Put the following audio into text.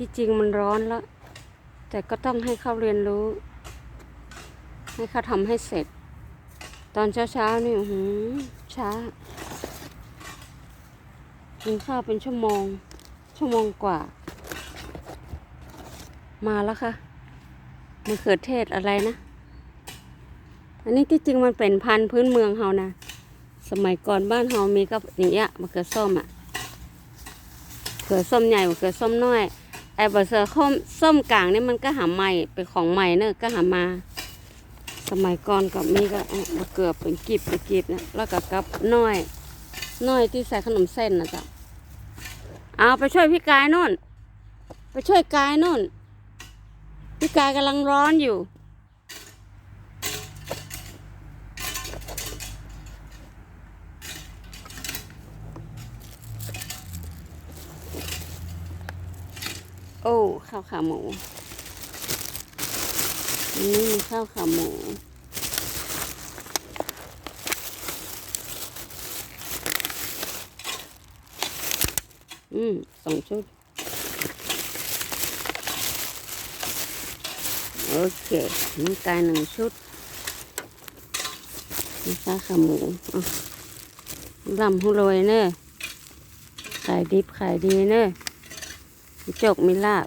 ที่จริงมันร้อนแล้ว แต่ก็ต้องให้เขาเรียนรู้ ให้เขาทำให้เสร็จ ตอนเช้าๆนี่อื้อหือช้ากินข้าวเป็นชั่วโมง ชั่วโมงกว่า มาแล้วค่ะมะเขือเทศอะไรนะ อันนี้ที่จริงมันเป็นพันธุ์พื้นเมืองเฮานะ สมัยก่อนบ้านเฮามีก็อย่างเงี้ยมะเขือส้มอะมะเขือส้มใหญ่มะเขือส้มน้อย ไอ้บะเสือส้มส้มกลางนี่มันก็หาใหม่เป็นของใหม่เนอะก็หามา สมัยก่อนกับมีก็เอามะเขือเป็นกีบเป็นกีบนะแล้วก็กับน้อยน้อยที่ใส่ขนมเส้นนะจ๊ะเอาไปช่วยพี่กายนู่น ไปช่วยกายนู่น พี่กายกำลังร้อนอยู่ โอ้ข้าวขาหมูนนี้มีข้าวขาหมูอืมสองชุด โอเคน้ำกายหนึ่งชุดมีข้าวขาหมูอะลำหุโรยเนอะขายดิบขายดีเนอะ มีจกมีลาบ